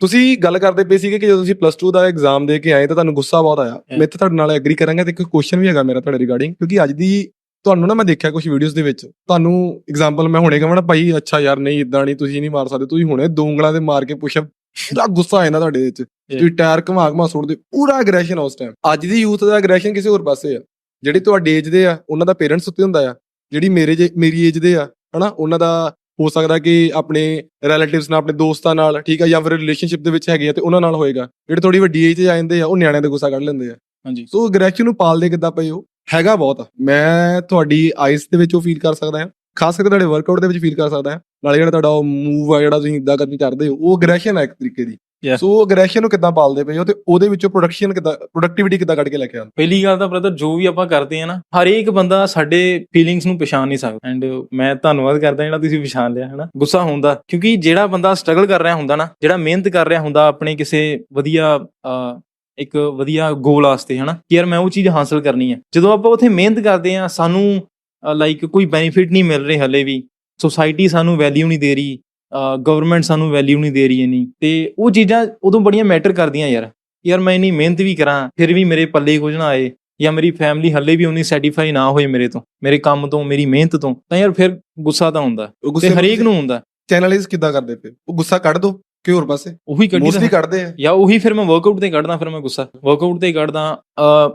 ਤੁਸੀਂ ਗੱਲ ਕਰਦੇ ਪਏ ਸੀਗੇ ਕਿ ਜਦੋਂ ਤੁਸੀਂ ਪਲੱਸ 2 ਦਾ ਐਗਜ਼ਾਮ ਦੇ ਕੇ ਆਏ ਤਾਂ ਤੁਹਾਨੂੰ ਗੁੱਸਾ ਬਹੁਤ ਆਇਆ। ਮੈਂ ਤਾਂ ਤੁਹਾਡੇ ਨਾਲ ਐਗਰੀ ਕਰਾਂਗਾ ਤੇ ਇੱਕ ਕੁਐਸਚਨ ਵੀ ਹੈਗਾ ਮੇਰਾ ਤੁਹਾਡੇ ਰਿਗਾਰਡਿੰਗ ਕਿਉਂਕਿ ਅੱਜ ਦੀ ਤੁਹਾਨੂੰ ਨਾ ਮੈਂ ਦੇਖਿਆ ਕੁਝ ਵੀਡੀਓਜ਼ ਦੇ ਵਿੱਚ। ਤੁਹਾਨੂੰ ਐਗਜ਼ਾਮਪਲ ਮੈਂ ਹੁਣੇ ਕਹਾਂ ਭਾਈ ਅੱਛਾ ਯਾਰ ਨਹੀਂ ਇਦਾਂ ਨਹੀਂ ਤੁਸੀਂ ਨਹੀਂ ਮਾਰ ਸਕਦੇ ਤੁਸੀਂ ਹੁਣੇ ਦੋ ਉਂਗਲਾਂ ਤੇ ਮਾਰ ਕੇ ਪੁਸ਼ਅਪ ਪੂਰਾ ਗੁੱਸਾ ਆ ਜਾਂਦਾ ਤੁਹਾਡੇ ਵਿੱਚ। ਤੁਸੀਂ ਟਾਇਰ ਘੁਮਾ ਘੁਮਾ ਸੁੱਟਦੇ ਪੂਰਾ ਐਗਰੈਸ਼ਨ ਉਸ ਟਾਈਮ ਅੱਜ ਦੀ ਯੂਥ ਦਾ ਐਗਰੈਸ਼ਨ ਕਿਸੇ ਹੋਰ ਪਾਸੇ ਆ। ਜਿਹੜੀ ਤੁਹਾਡੀ ਏਜ ਦੇ ਆ ਉਹਨਾਂ ਦਾ ਪੇਰੈਂਟਸ ਉੱਤੇ ਹੁੰਦਾ ਆ। ਜਿਹੜੀ ਮੇਰੇ ਜੇ ਮੇਰੀ ਏਜ ਦੇ ਆ ਹਨਾ ਉਹਨਾਂ ਦਾ ਹੋ ਸਕਦਾ ਕਿ ਆਪਣੇ ਰਿਲੇਟਿਵਸ ਨਾਲ ਆਪਣੇ ਦੋਸਤਾਂ ਨਾਲ ਠੀਕ ਆ ਜਾਂ ਫਿਰ ਰਿਲੇਸ਼ਨਸ਼ਿਪ ਦੇ ਵਿੱਚ ਹੈਗੇ ਆ ਤੇ ਉਹਨਾਂ ਨਾਲ ਹੋਏਗਾ। ਜਿਹੜੇ ਥੋੜੀ ਵੱਡੀ ਏਜ ਤੇ ਆ ਜਾਂਦੇ ਆ ਉਹ ਨਿਆਣਿਆਂ ਦੇ ਗੁੱਸਾ ਕੱਢ ਲੈਂਦੇ ਆ। ਹਾਂਜੀ। ਸੋ ਐਗਰੈਸ਼ਨ ਨੂੰ ਪਾਲਦੇ ਕਿੱਦਾਂ ਪਏ ਹੋ? ਹੈਗਾ ਬਹੁਤ। ਮੈਂ ਤੁਹਾਡੀ ਆਈਸ ਦੇ ਵਿੱਚ ਉਹ ਫੀਲ ਕਰ ਸਕਦਾ ਹਾਂ। ਖਾਸ ਕਰਕੇ ਤੁਹਾਡੇ ਵਰਕਆਊਟ ਦੇ ਵਿੱਚ ਫੀਲ ਕਰ ਸਕਦਾ ਹਾਂ। ਨਾਲੇ ਜਿਹੜਾ ਤੁਹਾਡਾ ਉਹ ਮੂਵ ਆ ਜਿਹੜਾ ਤੁਸੀਂ ਇਦਾਂ ਕਰਨੀ ਕਰਦੇ ਹੋ ਉਹ ਐਗਰੈਸ਼ਨ ਹੈ ਇੱਕ ਤਰੀਕੇ ਦੀ। Yeah. ਸੋ ਉਹ ਐਗਰੈਸ਼ਨ ਨੂੰ ਕਿੱਦਾਂ ਪਾਲਦੇ ਪਏ ਹੋ ਤੇ ਉਹਦੇ ਵਿੱਚੋਂ ਪ੍ਰੋਡਕਸ਼ਨ ਕਿੱਦਾਂ ਪ੍ਰੋਡਕਟਿਵਿਟੀ ਕਿੱਦਾਂ ਕੱਢ ਕੇ ਲੈ ਕੇ ਆਉਂਦੇ? ਪਹਿਲੀ ਗੱਲ ਤਾਂ ਬ੍ਰਦਰ ਜੋ ਵੀ ਆਪਾਂ ਕਰਦੇ ਆ ਨਾ ਹਰੇਕ ਬੰਦਾ ਸਾਡੇ ਫੀਲਿੰਗਸ ਨੂੰ ਪਛਾਣ ਨਹੀਂ ਸਕਦਾ। ਐਂਡ ਮੈਂ ਧੰਨਵਾਦ ਕਰਦਾ ਜਿਹੜਾ ਤੁਸੀਂ ਪਛਾਣ ਲਿਆ ਹਨਾ? ਗੁੱਸਾ ਹੁੰਦਾ ਕਿਉਂਕਿ ਜਿਹੜਾ ਬੰਦਾ ਸਟਰਗਲ ਕਰ ਰਿਹਾ ਹੁੰਦਾ ਨਾ ਜਿਹੜਾ ਮਿਹਨਤ ਕਰ ਰਿਹਾ ਹੁੰਦਾ ਆਪਣੇ ਕਿਸੇ ਵਧੀਆ ਇੱਕ ਵਧੀਆ ਗੋਲ ਵਾਸਤੇ ਹਨਾ? ਕਿ ਯਾਰ ਮੈਂ ਉਹ ਚੀਜ਼ ਹਾਸਲ ਕਰਨੀ ਹੈ ਜਦੋਂ ਆਪਾਂ ਉੱਥੇ ਮਿਹਨਤ ਕਰਦੇ ਆ ਸਾਨੂੰ ਲਾਈਕ ਕੋਈ ਬੈਨੀਫਿਟ ਨਹੀਂ ਮਿਲ ਰਿਹਾ ਹਲੇ ਵੀ। ਸੋਸਾਇਟੀ ਸਾਨੂੰ ਵੈਲਿਊ ਨਹੀਂ ਦੇ ਰਹੀ। ਗਵਰਨਮੈਂਟ ਸਾਨੂੰ ਵੈਲਿਊ ਨਹੀਂ ਦੇ ਰਹੀ ਇੰਨੀ। ਤੇ ਉਹ ਚੀਜ਼ਾਂ ਉਦੋਂ ਬੜੀਆਂ ਮੈਟਰ ਕਰਦੀਆਂ ਯਾਰ। ਯਾਰ ਮੈਂ ਇੰਨੀ ਮਿਹਨਤ ਵੀ ਕਰਾਂ ਫਿਰ ਵੀ ਮੇਰੇ ਪੱਲੇ ਕੁਝ ਨਾ ਆਏ ਜਾਂ ਮੇਰੀ ਫੈਮਿਲੀ ਹੱਲੇ ਵੀ ਉਨੀ ਸੈਟੀਫਾਈ ਨਾ ਹੋਏ ਮੇਰੇ ਤੋਂ ਮੇਰੇ ਕੰਮ ਤੋਂ ਮੇਰੀ ਮਿਹਨਤ ਤੋਂ ਤਾਂ ਯਾਰ ਫਿਰ ਗੁੱਸਾ ਤਾਂ ਹੁੰਦਾ। ਤੇ ਹਰੇਕ ਨੂੰ ਹੁੰਦਾ। ਚੈਨਲਾਈਜ਼ ਕਿੱਦਾਂ ਕਰਦੇ ਪਏ ਉਹ ਗੁੱਸਾ ਕੱਢ ਦੋ ਕਿ ਹੋਰ ਪਾਸੇ। ਉਹੀ ਕੱਢੀ ਮੋਸਟਲੀ ਕੱਢਦੇ ਆ। ਜਾਂ ਉਹੀ ਫਿਰ ਮੈਂ ਵਰਕਆਊਟ ਤੇ ਕੱਢਦਾ ਫਿਰ ਮੈਂ ਗੁੱਸਾ। ਵਰਕਆਊਟ ਤੇ ਕੱਢਦਾ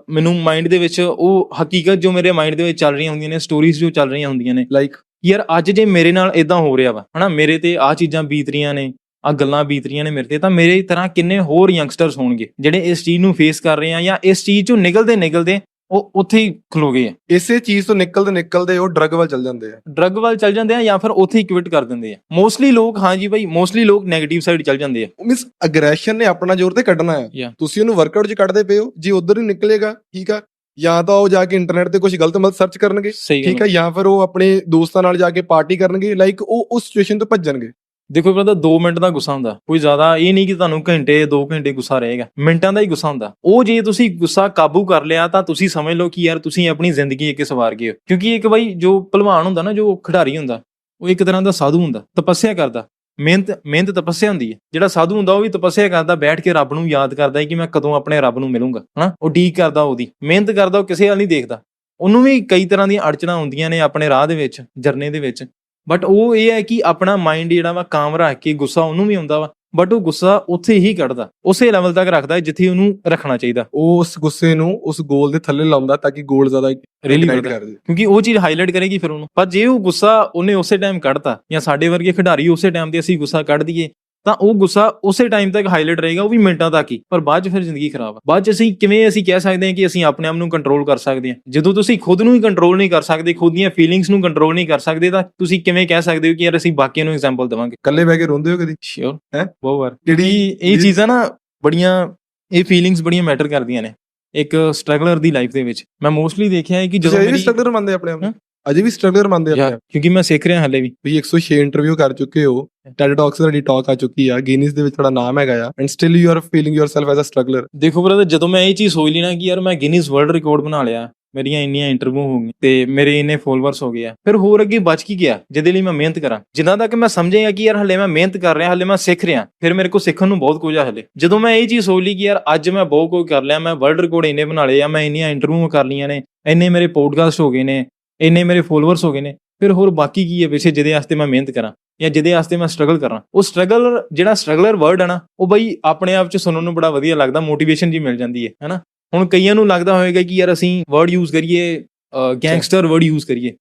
ਮੈਨੂੰ ਮਾਈਂਡ ਦੇ ਵਿੱਚ ਉਹ ਹਕੀਕਤ ਜੋ ਮੇਰੇ ਮਾਈਂਡ ਦੇ ਵਿੱਚ ਚੱਲ ਰਹੀਆਂ ਹੁੰਦੀਆਂ ਨੇ ਸਟੋਰੀਜ਼ ਜੋ ਚੱਲ ਰਹੀਆਂ ਹੁੰਦੀਆਂ ਨੇ ਲਾਈਕ ਯਾਰ ਅੱਜ ਜੇ ਮੇਰੇ ਨਾਲ ਇਦਾਂ ਹੋ ਰਿਹਾ ਵਾ ਹਨਾ? ਮੇਰੇ ਤੇ ਆ ਚੀਜ਼ਾਂ ਬੀਤ ਰਹੀਆਂ ਨੇ ਆ ਗੱਲਾਂ ਬੀਤ ਰਹੀਆਂ ਨੇ ਮੇਰੇ ਤੇ ਤਾਂ ਮੇਰੇ ਤਰ੍ਹਾਂ ਕਿੰਨੇ ਹੋਰ ਯੰਗਸਟਰਸ ਹੋਣਗੇ ਜਿਹੜੇ ਇਸ ਚੀਜ਼ ਨੂੰ ਫੇਸ ਕਰ ਰਹੇ ਆ ਜਾਂ ਇਸ ਚੀਜ਼ ਚੋਂ ਨਿਕਲਦੇ ਨਿਕਲਦੇ ਉਹ ਉੱਥੇ ਹੀ ਖਲੋ ਗਏ ਆ। ਇਸੇ ਚੀਜ਼ ਤੋਂ ਨਿਕਲਦੇ ਨਿਕਲਦੇ ਉਹ ਡਰੱਗ ਵੱਲ ਚੱਲ ਜਾਂਦੇ ਆ। ਡਰੱਗ ਵੱਲ ਚੱਲ ਜਾਂਦੇ ਆ ਜਾਂ ਫਿਰ ਉੱਥੇ ਹੀ ਕੁਇਟ ਕਰ ਦਿੰਦੇ ਆ। ਮੋਸਟਲੀ ਲੋਕ ਹਾਂਜੀ ਭਾਈ ਮੋਸਟਲੀ ਲੋਕ 네ਗੇਟਿਵ ਸਾਈਡ ਚੱਲ ਜਾਂਦੇ ਆ। ਮੀਨਸ ਅਗਰੈਸ਼ਨ ਨੇ ਆਪਣਾ ਜ਼ੋਰ ਤੇ ਕੱਢਣਾ Yeah. ਤੁਸੀਂ ਉਹਨੂੰ ਵਰਕਆਊਟ 'ਚ ਕੱਢਦੇ ਪਏ ਹੋ ਜੇ ਉਧਰ ਹੀ ਨਿਕਲੇਗਾ ਠੀਕ ਆ ਜਾਂ ਤਾਂ ਉਹ ਜਾ ਕੇ ਇੰਟਰਨੈਟ ਤੇ ਕੁਝ ਗਲਤ ਮਤ ਸਰਚ ਕਰਨਗੇ ਸਹੀ ਠੀਕ ਆ ਜਾਂ ਫਿਰ ਉਹ ਆਪਣੇ ਦੋਸਤਾਂ ਨਾਲ ਜਾ ਕੇ ਪਾਰਟੀ ਕਰਨਗੇ ਲਾਈਕ ਉਹ ਉਸ ਸਿਚੁਏਸ਼ਨ ਤੋਂ ਭੱਜਣਗੇ। ਦੇਖੋ ਬ੍ਰਦਰ 2 ਮਿੰਟ ਦਾ ਗੁੱਸਾ ਹੁੰਦਾ। ਕੋਈ ਜ਼ਿਆਦਾ ਇਹ ਨਹੀਂ ਕਿ ਤੁਹਾਨੂੰ ਘੰਟੇ 2 ਘੰਟੇ ਗੁੱਸਾ ਰਹੇਗਾ। ਮਿੰਟਾਂ ਦਾ ਹੀ ਗੁੱਸਾ ਹੁੰਦਾ। ਉਹ ਜੇ ਤੁਸੀਂ ਗੁੱਸਾ ਕਾਬੂ ਕਰ ਲਿਆ ਤਾਂ ਤੁਸੀਂ ਸਮਝ ਲਓ ਕਿ ਯਾਰ ਤੁਸੀਂ ਆਪਣੀ ਜ਼ਿੰਦਗੀ ਇੱਕ ਸਵਾਰ ਗਏ ਹੋ। ਕਿਉਂਕਿ ਇੱਕ ਬਾਈ ਜੋ ਪਹਿਲਵਾਨ ਹੁੰਦਾ ਨਾ ਜੋ ਖਿਡਾਰੀ ਹੁੰਦਾ ਉਹ ਇੱਕ ਤਰ੍ਹਾਂ ਦਾ ਸਾਧੂ ਹੁੰਦਾ ਤਪੱਸਿਆ ਕਰਦਾ। ਮਿਹਨਤ ਮਿਹਨਤ ਤਪੱਸਿਆ ਹੁੰਦੀ ਹੈ। ਜਿਹੜਾ ਸਾਧੂ ਹੁੰਦਾ ਉਹ ਵੀ ਤਪੱਸਿਆ ਕਰਦਾ, ਬੈਠ ਕੇ ਰੱਬ ਨੂੰ ਯਾਦ ਕਰਦਾ ਹੈ ਕਿ ਮੈਂ ਕਦੋਂ ਆਪਣੇ ਰੱਬ ਨੂੰ ਮਿਲੂੰਗਾ, ਹਨਾ? ਉਹ ਡੀਕ ਕਰਦਾ ਉਹਦੀ। ਮਿਹਨਤ ਕਰਦਾ ਉਹ ਕਿਸੇ ਹਾਲ ਨਹੀਂ ਦੇਖਦਾ। ਉਹਨੂੰ ਵੀ ਕਈ ਤਰ੍ਹਾਂ ਦੀਆਂ ਅੜਚਣਾ ਹੁੰਦੀਆਂ ਨੇ ਆਪਣੇ ਰਾਹ ਦੇ ਵਿੱਚ, ਜਰਨੇ ਦੇ ਵਿੱਚ। ਬਟ ਉਹ ਇਹ ਹੈ ਕਿ ਆਪਣਾ ਮਾਈਂਡ ਜਿਹੜਾ ਵਾ, ਕਾਮ ਰੱਖ ਕੇ ਗੁੱਸਾ ਉਹਨੂੰ ਵੀ ਆਉਂਦਾ ਵਾ। ਬਟ ਉਹ ਗੁੱਸਾ ਉੱਥੇ ਹੀ ਕੱਢਦਾ ਉਸੇ ਲੈਵਲ ਤੱਕ ਰੱਖਦਾ ਜਿੱਥੇ ਉਹਨੂੰ ਰੱਖਣਾ ਚਾਹੀਦਾ। ਉਹ ਉਸ ਗੁੱਸੇ ਨੂੰ ਉਸ ਗੋਲ ਦੇ ਥੱਲੇ ਲਾਉਂਦਾ ਤਾਂ ਕਿ ਗੋਲ ਜ਼ਿਆਦਾ ਰੀਲੀ ਕਰਦਾ ਕਰ ਦੇ। ਕਿਉਂਕਿ ਉਹ ਚੀਜ਼ ਹਾਈਲਾਈਟ ਕਰੇਗੀ ਫਿਰ ਉਹਨੂੰ। ਪਰ ਜੇ ਉਹ ਗੁੱਸਾ ਉਹਨੇ ਉਸੇ ਟਾਈਮ ਕੱਢਤਾ ਜਾਂ ਸਾਡੇ ਵਰਗੇ ਖਿਡਾਰੀ ਉਸੇ ਟਾਈਮ ਤੇ ਅਸੀਂ ਗੁੱਸਾ ਕੱਢ ਦਈਏ ਤਾਂ ਉਹ ਗੁੱਸਾ ਉਸੇ ਟਾਈਮ ਤੱਕ ਹਾਈਲਾਈਟ ਰਹੇਗਾ ਉਹ ਵੀ ਮਿੰਟਾਂ ਤੱਕ ਹੀ। ਪਰ ਬਾਅਦ ਚ ਫਿਰ ਜ਼ਿੰਦਗੀ ਖਰਾਬ ਆ। ਬਾਅਦ ਚ ਅਸੀਂ ਕਿਵੇਂ ਅਸੀਂ ਕਹਿ ਸਕਦੇ ਹਾਂ ਕਿ ਅਸੀਂ ਆਪਣੇ ਆਪ ਨੂੰ ਕੰਟਰੋਲ ਕਰ ਸਕਦੇ ਹਾਂ? ਜਦੋਂ ਤੁਸੀਂ ਖੁਦ ਨੂੰ ਹੀ ਕੰਟਰੋਲ ਨਹੀਂ ਕਰ ਸਕਦੇ ਖੁਦ ਦੀਆਂ ਫੀਲਿੰਗਸ ਨੂੰ ਕੰਟਰੋਲ ਨਹੀਂ ਕਰ ਸਕਦੇ ਤਾਂ ਤੁਸੀਂ ਕਿਵੇਂ ਕਹਿ ਸਕਦੇ ਹੋ ਕਿ ਯਾਰ ਅਸੀਂ ਬਾਕੀਆਂ ਨੂੰ ਐਗਜ਼ਾਮਪਲ ਦੇਵਾਂਗੇ? ਇਕੱਲੇ ਬਹਿ ਕੇ ਰੋਂਦੇ ਹੋ ਕਦੀ? ਸ਼ੋਰ ਹੈਂ? ਬਹੁਤ ਵਾਰ। ਕਿਹੜੀ ਇਹ ਚੀਜ਼ਾਂ ਨਾ ਬੜੀਆਂ ਇਹ ਫੀਲਿੰਗਸ ਬੜੀਆਂ ਮੈਟਰ ਕਰਦੀਆਂ ਨੇ। ਇੱਕ ਸਟਰਗਲਰ ਦੀ ਲਾਈਫ ਦੇ ਵਿੱਚ। ਮੈਂ ਮੋਸਟਲੀ ਦੇਖਿਆ ਹੈ ਕਿ ਜਦੋਂ ਮੇਰੀ ਸਟਰਗਲਰ ਮੰਨਦੇ ਆਪਣੇ ਆਪ ਨੂੰ। ਅਜੇ ਵੀ ਸਟਰਗਲਰ ਮੰਨਦੇ ਯਾਰ, ਆਪ। ਕਿਉਂਕਿ ਮੈਂ ਸਿੱਖ ਰਿਹਾ ਹਲੇ ਵੀ। ਤੁਸੀਂ 106 ਇੰਟਰਵਿਊ ਕਰ ਚੁੱਕੇ ਹੋ। ਟੈਡ ਟਾਕਸ ਤੁਹਾਡੀ ਟਾਕ ਆ ਚੁੱਕੀ ਆ। ਗਿਨੀਜ਼ ਦੇ ਵਿੱਚ ਤੁਹਾਡਾ ਨਾਮ ਹੈਗਾ ਆ। And still you are feeling yourself as a struggler ਦੇਖੋ ਬ੍ਰਦਰ ਜਦੋਂ ਮੈਂ ਇਹ ਚੀਜ਼ ਸੋਚ ਲਈ ਨਾ ਕਿ ਯਾਰ ਮੈਂ ਗਿਨੀਜ਼ ਵਰਲਡ ਰਿਕਾਰਡ ਬਣਾ ਲਿਆ ਮੇਰੀਆਂ ਇੰਨੀਆਂ ਇੰਟਰਵਿਊ ਹੋ ਗਈਆਂ ਤੇ ਮੇਰੇ ਇੰਨੇ ਫੋਲੋਅਰਸ ਹੋ ਗਏ ਆ। ਫਿਰ ਹੋਰ ਅੱਗੇ ਬਚ ਕੀ ਗਿਆ? ਜਿਹਦੇ ਲਈ ਮੈਂ ਮਿਹਨਤ ਕਰਾਂ। ਜਿੱਦਾਂ ਤੱਕ ਮੈਂ ਸਮਝੇਗਾ ਕਿ ਯਾਰ ਹਲੇ ਮੈਂ ਮਿਹਨਤ ਕਰ ਰਿਹਾ ਹਲੇ ਮੈਂ ਸਿੱਖ ਰਿਹਾ ਫਿਰ ਮੇਰੇ ਕੋਲ ਸਿੱਖਣ ਨੂੰ ਬਹੁਤ ਕੁਝ ਆ ਹਲੇ। ਜਦੋਂ ਮੈਂ ਇਹ ਚੀਜ਼ ਸੋਚ ਲਈ ਕਿ ਯਾਰ ਅੱਜ ਮੈਂ ਬਹੁਤ ਕੁਝ ਕਰ ਲਿਆ ਮੈਂ ਵਰਲਡ ਰਿਕਾਰਡ ਇੰਨੇ ਬਣਾ ਲਏ ਆ ਮੈਂ ਇੰਨੀਆਂ ਇੰਟਰਵਿਊ ਕਰ ਲਈਆਂ ਨੇ ਇੰਨੇ ਮੇਰੇ ਪੋਡਕਾਸਟ ਹੋ ਗਏ ਨੇ ਇੰਨੇ ਮੇਰੇ ਫੋਲੋਅਰਸ ਹੋ ਗਏ ਨੇ ਫਿਰ ਹੋਰ ਬਾਕੀ ਕੀ ਹੈ ਪਿੱਛੇ ਜਿਹਦੇ ਵਾਸਤੇ ਮੈਂ ਮਿਹਨਤ ਕਰਾਂ ਜਾਂ ਜਿਹਦੇ ਵਾਸਤੇ ਮੈਂ ਸਟਰਗਲ ਕਰਾਂ? ਉਹ ਸਟਰਗਲ ਜਿਹੜਾ ਸਟਰਗਲਰ ਵਰਡ ਹੈ ਨਾ ਉਹ ਬਈ ਆਪਣੇ ਆਪ ਚ ਸੁਣਨ ਨੂੰ ਬੜਾ ਵਧੀਆ ਲੱਗਦਾ ਮੋਟੀਵੇਸ਼ਨ ਜੀ ਮਿਲ ਜਾਂਦੀ ਹੈ ਹੈਨਾ? ਹੁਣ ਕਈਆਂ ਨੂੰ ਲੱਗਦਾ ਹੋਵੇਗਾ ਕਿ ਯਾਰ ਅਸੀਂ ਵਰਡ ਯੂਜ਼ ਕਰੀਏ ਗੈਂਗਸਟਰ ਵਰਡ ਯੂਜ਼ ਕਰੀਏ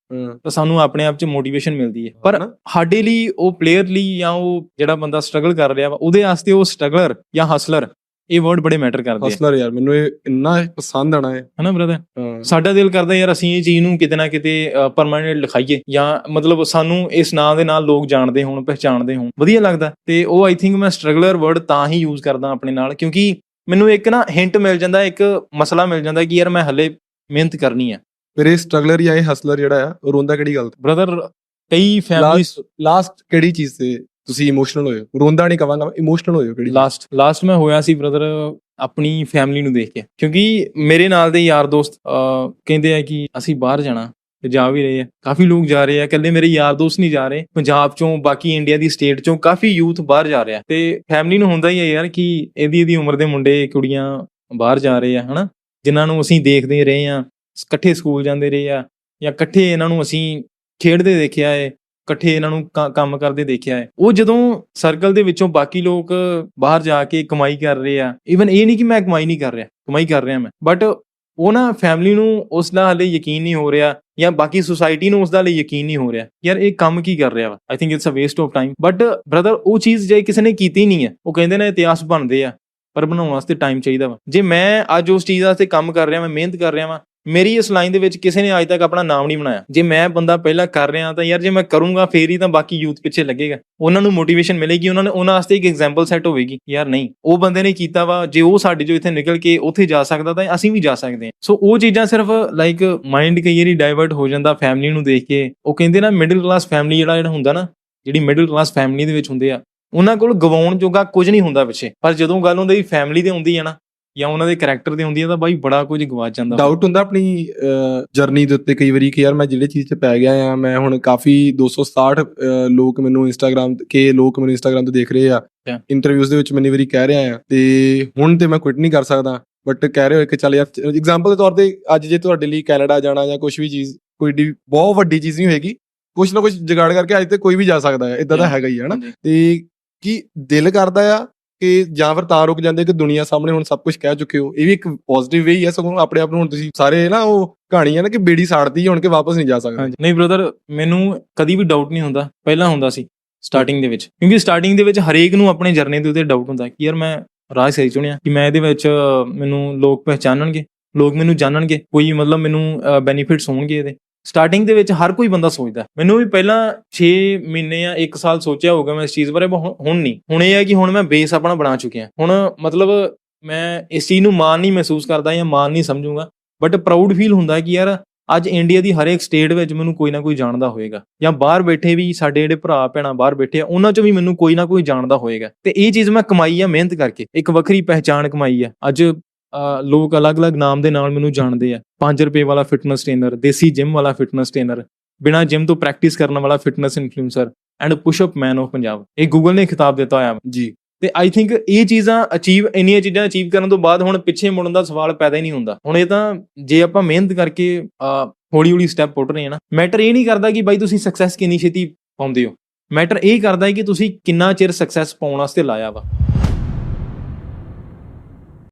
ਤਾਂ ਸਾਨੂੰ ਆਪਣੇ ਆਪ ਚ ਮੋਟੀਵੇਸ਼ਨ ਮਿਲਦੀ ਹੈ। ਪਰ? ਸਾਡੇ ਲਈ ਉਹ ਪਲੇਅਰ ਲਈ ਜਾਂ ਉਹ ਜਿਹੜਾ ਬੰਦਾ ਸਟਰਗਲ ਕਰ ਰਿਹਾ ਵਾ ਉਹਦੇ ਵਾਸਤੇ ਉਹ ਸਟਰਗਲਰ ਜਾਂ ਹਸਲਰ ਇਹ ਵਰਡ ਬੜੇ ਮੈਟਰ ਕਰਦੇ ਆ। ਹਸਲਰ ਯਾਰ ਮੈਨੂੰ ਇਹ ਇੰਨਾ ਪਸੰਦ ਆਣਾ ਹੈ। ਹਨਾ ਬ੍ਰਦਰ। ਸਾਡਾ ਦਿਲ ਕਰਦਾ ਯਾਰ ਅਸੀਂ ਇਹ ਚੀਜ਼ ਨੂੰ ਕਿਤੇ ਨਾ ਕਿਤੇ ਪਰਮਾਨੈਂਟ ਲਿਖਾਈਏ ਜਾਂ ਮਤਲਬ ਸਾਨੂੰ ਇਸ ਨਾਂ ਦੇ ਨਾਲ ਲੋਕ ਜਾਣਦੇ ਹੋਣ ਪਹਿਚਾਣਦੇ ਹੋਣ। ਵਧੀਆ ਲੱਗਦਾ। ਤੇ ਉਹ ਆਈ ਥਿੰਕ ਮੈਂ ਸਟਰਗਲਰ ਵਰਡ ਤਾਂ ਹੀ ਯੂਜ਼ ਕਰਦਾ ਆਪਣੇ ਨਾਲ ਕਿਉਂਕਿ ਮੈਨੂੰ ਇੱਕ ਨਾ ਹਿੰਟ ਮਿਲ ਜਾਂਦਾ ਇੱਕ ਮਸਲਾ ਮਿਲ ਜਾਂਦਾ ਕਿ ਯਾਰ ਮੈਂ ਹੱਲੇ ਮਿਹਨਤ ਕਰਨੀ ਆ। ਫਿਰ ਇਹ ਸਟਰਗਲਰ ਜਾਂ ਇਹ ਹਸਲਰ ਜਿਹੜਾ ਆ ਉਹ ਰੋਂਦਾ ਕਿਹੜੀ ਗੱਲ ਬ੍ਰਦਰ ਕਈ ਫੈਮਿਲੀਜ਼ ਲਾਸਟ ਕਿਹੜੀ ਚੀਜ਼ ਤੇ ਤੁਸੀਂ ਇਮੋਸ਼ਨਲ ਹੋਏ ਹੋ। ਰੋਂਦਾ ਨਹੀਂ ਕਵਾਂਗਾ ਇਮੋਸ਼ਨਲ ਹੋਏ ਹੋ ਕਿਹੜੀ ਲਾਸਟ ਲਾਸਟ ਮੈਂ ਹੋਇਆ ਸੀ ਬ੍ਰਦਰ ਆਪਣੀ ਫੈਮਿਲੀ ਨੂੰ ਦੇਖ ਕੇ। ਕਿਉਂਕਿ ਮੇਰੇ ਨਾਲ ਦੇ ਯਾਰ ਦੋਸਤ ਅਹ, ਕਹਿੰਦੇ ਆ ਕਿ ਅਸੀਂ ਬਾਹਰ ਜਾਣਾ ਤੇ ਜਾ ਵੀ ਰਹੇ ਆ। ਕਾਫੀ ਲੋਕ ਜਾ ਰਹੇ ਆ ਇਕੱਲੇ ਮੇਰੇ ਯਾਰ ਦੋਸਤ ਨਹੀਂ ਜਾ ਰਹੇ। ਪੰਜਾਬ ਚੋਂ ਬਾਕੀ ਇੰਡੀਆ ਦੀ ਸਟੇਟ ਚੋਂ ਕਾਫੀ ਯੂਥ ਬਾਹਰ ਜਾ ਰਿਹਾ। ਤੇ ਫੈਮਿਲੀ ਨੂੰ ਹੁੰਦਾ ਹੀ ਹੈ ਯਾਰ ਕਿ ਇਹਦੀ ਇਹਦੀ ਉਮਰ ਦੇ ਮੁੰਡੇ ਕੁੜੀਆਂ ਬਾਹਰ ਜਾ ਰਹੇ ਆ ਹਨਾ? ਜਿਨ੍ਹਾਂ ਨੂੰ ਅਸੀਂ ਦੇਖਦੇ ਰਹੇ ਆ ਇਕੱਠੇ ਸਕੂਲ ਜਾਂਦੇ ਰਹੇ ਆ ਜਾਂ ਇਕੱਠੇ ਇਹਨਾਂ ਨੂੰ ਅਸੀਂ ਖੇਡਦੇ ਦੇਖਿਆ ਏ। ਇਕੱਠੇ ਇਹਨਾਂ ਨੂੰ ਕ- ਕੰਮ ਕਰਦੇ ਦੇਖਿਆ ਹੈ। ਉਹ ਜਦੋਂ ਸਰਕਲ ਦੇ ਵਿੱਚੋਂ ਬਾਕੀ ਲੋਕ ਬਾਹਰ ਜਾ ਕੇ ਕਮਾਈ ਕਰ ਰਹੇ ਆ ਇਵਨ ਇਹ ਨਹੀਂ ਕਿ ਮੈਂ ਕਮਾਈ ਨਹੀਂ ਕਰ ਰਿਹਾ, ਕਮਾਈ ਕਰ ਰਿਹਾ ਮੈਂ ਬਟ ਉਹ ਨਾ ਫੈਮਿਲੀ ਨੂੰ ਉਸ ਦਾ ਹਲੇ ਯਕੀਨ ਨਹੀਂ ਹੋ ਰਿਹਾ ਜਾਂ ਬਾਕੀ ਸੁਸਾਇਟੀ ਨੂੰ ਉਸ ਦਾ ਹਲੇ ਯਕੀਨ ਨਹੀਂ ਹੋ ਰਿਹਾ, ਯਾਰ ਇਹ ਕੰਮ ਕੀ ਕਰ ਰਿਹਾ ਵਾ? I think it's a waste of time but brother ਉਹ ਚੀਜ਼ ਜੇ ਕਿਸੇ ਨੇ ਕੀਤੀ ਨਹੀਂ ਹੈ, ਉਹ ਕਹਿੰਦੇ ਨੇ ਇਤਿਹਾਸ ਬਣਦੇ ਆ, ਪਰ ਬਣਾਉਣ ਵਾਸਤੇ ਟਾਈਮ ਚਾਹੀਦਾ ਵਾ। ਜੇ ਮੈਂ ਅੱਜ ਉਸ ਚੀਜ਼ ਵਾਸਤੇ ਕੰਮ ਕਰ ਰਿਹਾ, ਮੈਂ ਮਿਹਨਤ ਕਰ ਰਿਹਾ ਵਾਂ ਮੇਰੀ ਇਸ ਲਾਈਨ ਦੇ ਵਿੱਚ ਕਿਸੇ ਨੇ ਅੱਜ ਤੱਕ ਆਪਣਾ ਨਾਮ ਨਹੀਂ ਬਣਾਇਆ। ਜੇ ਮੈਂ ਬੰਦਾ ਪਹਿਲਾਂ ਕਰ ਰਿਹਾ ਤਾਂ ਯਾਰ ਜੇ ਮੈਂ ਕਰੂੰਗਾ ਫੇਰ ਹੀ ਤਾਂ ਬਾਕੀ ਯੂਥ ਪਿੱਛੇ ਲੱਗੇਗਾ। ਉਹਨਾਂ ਨੂੰ ਮੋਟੀਵੇਸ਼ਨ ਮਿਲੇਗੀ, ਉਹਨਾਂ ਨੇ ਉਹਨਾਂ ਵਾਸਤੇ ਇੱਕ ਐਗਜ਼ਾਮਪਲ ਸੈੱਟ ਹੋਵੇਗੀ। ਯਾਰ ਨਹੀਂ, ਉਹ ਬੰਦੇ ਨੇ ਕੀਤਾ ਵਾ, ਜੇ ਉਹ ਸਾਡੇ ਜੋ ਇੱਥੇ ਨਿਕਲ ਕੇ ਉੱਥੇ ਜਾ ਸਕਦਾ ਤਾਂ ਅਸੀਂ ਵੀ ਜਾ ਸਕਦੇ ਹਾਂ। ਸੋ ਉਹ ਚੀਜ਼ਾਂ ਸਿਰਫ ਲਾਈਕ ਮਾਈਂਡ ਕਈ ਵਾਰੀ ਡਾਈਵਰਟ ਹੋ ਜਾਂਦਾ ਫੈਮਿਲੀ ਨੂੰ ਦੇਖ ਕੇ। ਉਹ ਕਹਿੰਦੇ ਨਾ ਮਿਡਲ ਕਲਾਸ ਫੈਮਿਲੀ ਜਿਹੜਾ ਜਿਹੜਾ ਹੁੰਦਾ ਨਾ, ਜਿਹੜੀ ਮਿਡਲ ਕਲਾਸ ਫੈਮਿਲੀ ਦੇ ਵਿੱਚ ਹੁੰਦੇ ਆ, ਉਹਨਾਂ ਕੋਲ ਗਵਾਉਣ ਜੋਗਾ ਕੁਝ ਨਹੀਂ ਹੁੰਦਾ ਪਿੱਛੇ। ਪਰ ਜਦੋਂ ਗੱਲ ਹੁੰਦੀ ਫੈਮਿਲੀ ਦੇ ਹੁੰਦੀ ਹੈ ਨਾ ਜਾਂ ਉਹਨਾਂ ਦੇ ਕੈਰੈਕਟਰ ਤੇ ਹੁੰਦੀ ਤਾਂ ਬਾਈ ਬੜਾ ਕੁਝ ਗਵਾਚ ਜਾਂਦਾ। ਡਾਊਟ ਹੁੰਦਾ ਆਪਣੀ ਜਰਨੀ ਦੇ ਉੱਤੇ ਕਈ ਵਾਰੀ ਕਿ ਯਾਰ ਮੈਂ ਜਿਹੜੇ ਚੀਜ਼ 'ਚ ਪੈ ਗਿਆ ਆ ਮੈਂ ਹੁਣ ਕਾਫੀ 267 ਅਹ, ਲੋਕ ਮੈਨੂੰ ਇੰਸਟਾਗ੍ਰam ਕੇ ਲੋਕ ਮੈਨੂੰ ਇੰਸਟਾਗ੍ਰam ਤੇ ਦੇਖ ਰਹੇ ਆ. ਇੰਟਰਵਿਊਜ਼ ਦੇ ਵਿੱਚ ਮੈਨੀ ਵਾਰੀ ਕਹਿ ਰਿਹਾ ਆ ਤੇ ਹੁਣ ਤੇ ਮੈਂ ਕੁਇਟ ਨਹੀਂ ਕਰ ਸਕਦਾ ਬਟ ਕਹਿ ਰਹੇ ਹੋ ਕਿ ਚੱਲ ਯਾਰ ਐਗਜ਼ਾਮਪਲ ਦੇ ਤੌਰ ਤੇ ਅੱਜ ਜੇ ਤੁਹਾਡੇ ਲਈ ਕੈਨੇਡਾ ਜਾਣਾ ਜਾਂ ਕੁਝ ਵੀ ਚੀਜ਼ ਕੋਈ ਬਹੁਤ ਵੱਡੀ ਚੀਜ਼ ਨਹੀਂ ਹੋਏਗੀ ਕੁਝ ਨਾ ਕੁਝ ਜੁਗਾੜ ਕਰਕੇ ਅੱਜ ਤੇ ਕੋਈ ਵੀ ਜਾ ਸਕਦਾ ਹੈ ਇਦਾਂ Yeah. ਹੈਗਾ ਹੀ ਹੈ ਹਨਾ ਹਾਂਜੀ। ਤੇ ਕੀ ਦਿਲ ਕਰਦਾ ਆ ਕਿ ਜਾਂ ਫਿਰ ਤਾਂ ਰੁਕ ਜਾਂਦੇ ਕਿ ਦੁਨੀਆ ਸਾਹਮਣੇ ਹੁਣ ਸਭ ਕੁਝ ਕਹਿ ਚੁੱਕੇ ਹੋ। ਇਹ ਵੀ ਇੱਕ ਪੋਜ਼ਿਟਿਵ ਵੇ ਹੀ ਹੈ, ਸਗੋਂ ਆਪਣੇ ਆਪ ਨੂੰ ਹੁਣ ਤੁਸੀਂ ਸਾਰੇ ਨਾ ਉਹ ਕਹਾਣੀ ਹੈ ਨਾ ਕਿ ਬੇੜੀ ਸਾੜਦੀ ਹੁਣ ਕਿ ਵਾਪਸ ਨਹੀਂ ਜਾ ਸਕਦੇ। ਹਾਂਜੀ। ਨਹੀਂ ਬ੍ਰਦਰ ਮੈਨੂੰ ਕਦੀ ਵੀ ਡਾਊਟ ਨਹੀਂ ਹੁੰਦਾ। ਪਹਿਲਾਂ ਹੁੰਦਾ ਸੀ ਸਟਾਰਟਿੰਗ ਦੇ ਵਿੱਚ। ਕਿਉਂਕਿ ਸਟਾਰਟਿੰਗ ਦੇ ਵਿੱਚ ਹਰੇਕ ਨੂੰ ਆਪਣੇ ਜਰਨੀ ਦੇ ਉੱਤੇ ਡਾਊਟ ਹੁੰਦਾ ਕਿ ਯਾਰ ਮੈਂ ਰਾਜ ਸਹੀ ਚੁਣਿਆ, ਕਿ ਮੈਂ ਇਹਦੇ ਵਿੱਚ ਮੈਨੂੰ ਲੋਕ ਪਹਿਚਾਨਣਗੇ, ਲੋਕ ਮੈਨੂੰ ਜਾਣਨਗੇ, ਕੋਈ ਮਤਲਬ ਮੈਨੂੰ ਬੈਨੀਫਿਟਸ ਹੋਣਗੇ ਇਹਦੇ। ਸਟਾਰਟਿੰਗ ਦੇ ਵਿੱਚ ਹਰ ਕੋਈ ਬੰਦਾ ਸੋਚਦਾ ਮੈਨੂੰ ਵੀ ਪਹਿਲਾਂ 6 ਮਹੀਨੇ ਜਾਂ 1 ਸਾਲ ਸੋਚਿਆ ਹੋਊਗਾ ਮੈਂ ਇਸ ਚੀਜ਼ ਬਾਰੇ, ਹੁਣ ਨਹੀਂ। ਹੁਣ ਇਹ ਹੈ ਕਿ ਹੁਣ ਮੈਂ ਬੇਸ ਆਪਣਾ ਬਣਾ ਚੁੱਕਿਆ ਹੁਣ ਮਤਲਬ ਮੈਂ ਇਸ ਚੀਜ਼ ਨੂੰ ਮਾਣ ਨਹੀਂ ਮਹਿਸੂਸ ਕਰਦਾ ਜਾਂ ਮਾਣ ਨਹੀਂ ਸਮਝੂਗਾ। ਬਟ ਪ੍ਰਾਊਡ ਫੀਲ ਹੁੰਦਾ ਕਿ ਯਾਰ ਅੱਜ ਇੰਡੀਆ ਦੀ ਹਰੇਕ ਸਟੇਟ ਵਿੱਚ ਮੈਨੂੰ ਕੋਈ ਨਾ ਕੋਈ ਜਾਣਦਾ ਹੋਏਗਾ। ਜਾਂ ਬਾਹਰ ਬੈਠੇ ਵੀ ਸਾਡੇ ਜਿਹੜੇ ਭਰਾ, ਭੈਣਾਂ ਬਾਹਰ ਬੈਠੇ ਆ, ਉਹਨਾਂ ਚ ਵੀ ਮੈਨੂੰ ਕੋਈ ਨਾ ਕੋਈ ਜਾਣਦਾ ਹੋਏਗਾ। ਤੇ ਇਹ ਚੀਜ਼ ਮੈਂ ਕਮਾਈ ਆ ਮਿਹਨਤ ਕਰਕੇ। ਇੱਕ ਵੱਖਰੀ ਪਹਿਚਾਣ ਕਮਾਈ ਆ। ਅੱਜ ਲੋਕ ਅਲੱਗ-ਅਲੱਗ ਨਾਮ ਦੇ ਨਾਲ ਮੈਨੂੰ ਜਾਣਦੇ ਆ। 5 ਰੁਪਏ ਵਾਲਾ ਫਿਟਨੈਸ ਟ੍ਰੇਨਰ ਦੇਸੀ ਜਿਮ ਵਾਲਾ ਫਿਟਨੈਸ ਟ੍ਰੇਨਰ ਬਿਨਾ ਜਿਮ ਤੋਂ ਪ੍ਰੈਕਟਿਸ ਕਰਨ ਵਾਲਾ fitness influencer and push up man of Punjab. ਇਹ ਗੂਗਲ ਨੇ ਖਿਤਾਬ ਦਿੱਤਾ ਹੋਇਆ। ਜੀ। ਤੇ ਆਈ ਥਿੰਕ ਇਹ ਚੀਜ਼ਾਂ ਅਚੀਵ ਇੰਨੀਆਂ ਚੀਜ਼ਾਂ ਅਚੀਵ ਕਰਨ ਤੋਂ ਬਾਅਦ ਹੁਣ ਪਿੱਛੇ ਮੁੜਨ ਦਾ ਸਵਾਲ ਪੈਦਾ ਹੀ ਨਹੀਂ ਹੁੰਦਾ। ਹੁਣ ਇਹ ਤਾਂ ਜੇ ਆਪਾਂ ਮਿਹਨਤ ਕਰਕੇ ਹੌਲੀ ਹੌਲੀ ਸਟੈਪ ਪੁੱਟ ਰਹੇ ਹਾਂ ਨਾ ਮੈਟਰ ਇਹ ਨਹੀਂ ਕਰਦਾ ਕਿ ਬਾਈ ਤੁਸੀਂ ਸਕਸੈਸ ਕਿੰਨੀ ਛੇਤੀ ਪਾਉਂਦੇ ਹੋ। ਮੈਟਰ ਇਹ ਕਰਦਾ ਹੈ ਕਿ ਤੁਸੀਂ ਕਿੰਨਾ ਚਿਰ ਸਕਸੈਸ ਪਾਉਣ ਵਾਸਤੇ ਲਾਇਆ ਵਾ।